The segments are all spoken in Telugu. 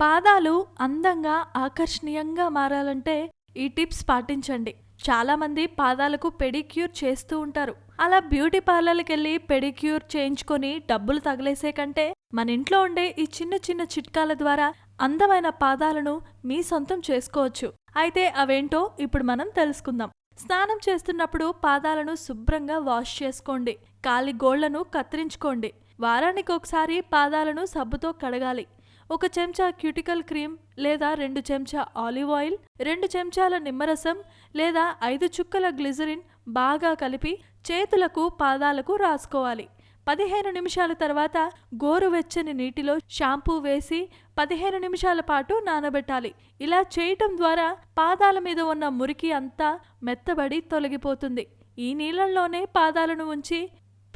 పాదాలు అందంగా ఆకర్షణీయంగా మారాలంటే ఈ టిప్స్ పాటించండి. చాలా మంది పాదాలకు పెడిక్యూర్ చేస్తూ ఉంటారు. అలా బ్యూటీ పార్లర్కి వెళ్ళి పెడిక్యూర్ చేయించుకొని డబ్బులు తగిలేసే కంటే మన ఇంట్లో ఉండే ఈ చిన్న చిన్న చిట్కాల ద్వారా అందమైన పాదాలను మీ సొంతం చేసుకోవచ్చు. అయితే అవేంటో ఇప్పుడు మనం తెలుసుకుందాం. స్నానం చేస్తున్నప్పుడు పాదాలను శుభ్రంగా వాష్ చేసుకోండి. కాలి గోళ్ళను కత్తిరించుకోండి. వారానికి ఒకసారి పాదాలను సబ్బుతో కడగాలి. ఒక చెంచా క్యూటికల్ క్రీమ్ లేదా రెండు చెంచా ఆలివ్ ఆయిల్ రెండు చెంచాల నిమ్మరసం లేదా ఐదు చుక్కల గ్లిజరిన్ బాగా కలిపి చేతులకు పాదాలకు రాసుకోవాలి. పదిహేను నిమిషాల తర్వాత గోరువెచ్చని నీటిలో షాంపూ వేసి పదిహేను నిమిషాల పాటు నానబెట్టాలి. ఇలా చేయటం ద్వారా పాదాల మీద ఉన్న మురికి అంతా మెత్తబడి తొలగిపోతుంది. ఈ నీళ్ళల్లోనే పాదాలను ఉంచి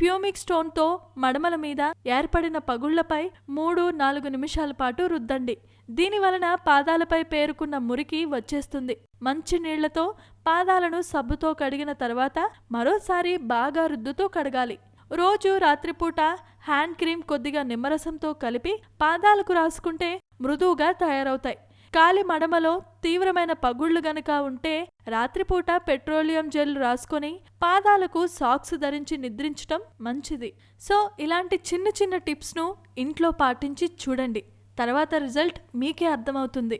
ప్యూమిక్ స్టోన్తో మడమల మీద ఏర్పడిన పగుళ్ళపై మూడు నాలుగు నిమిషాల పాటు రుద్దండి. దీని వలన పాదాలపై పేరుకున్న మురికి వచ్చేస్తుంది. మంచి నీళ్ళతో పాదాలను సబ్బుతో కడిగిన తర్వాత మరోసారి బాగా రుద్దుతూ కడగాలి. రోజు రాత్రిపూట హ్యాండ్ క్రీమ్ కొద్దిగా నిమ్మరసంతో కలిపి పాదాలకు రాసుకుంటే మృదువుగా తయారవుతాయి. కాలి మడమలో తీవ్రమైన పగుళ్ళు గనక ఉంటే రాత్రిపూట పెట్రోలియం జెల్ రాసుకొని పాదాలకు సాక్స్ ధరించి నిద్రించటం మంచిది. సో ఇలాంటి చిన్న చిన్న టిప్స్ను ఇంట్లో పాటించి చూడండి. తర్వాత రిజల్ట్ మీకే అర్థమవుతుంది.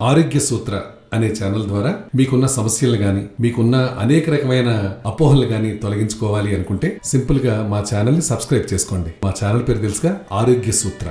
ఆరోగ్య సూత్ర అనే ఛానల్ ద్వారా మీకున్న సమస్యలు కానీ మీకున్న అనేక రకమైన అపోహలు కానీ తొలగించుకోవాలి అనుకుంటే సింపుల్గా మా ఛానల్ని సబ్స్క్రైబ్ చేసుకోండి. మా ఛానల్ పేరు తెలుసుగా ఆరోగ్య సూత్ర.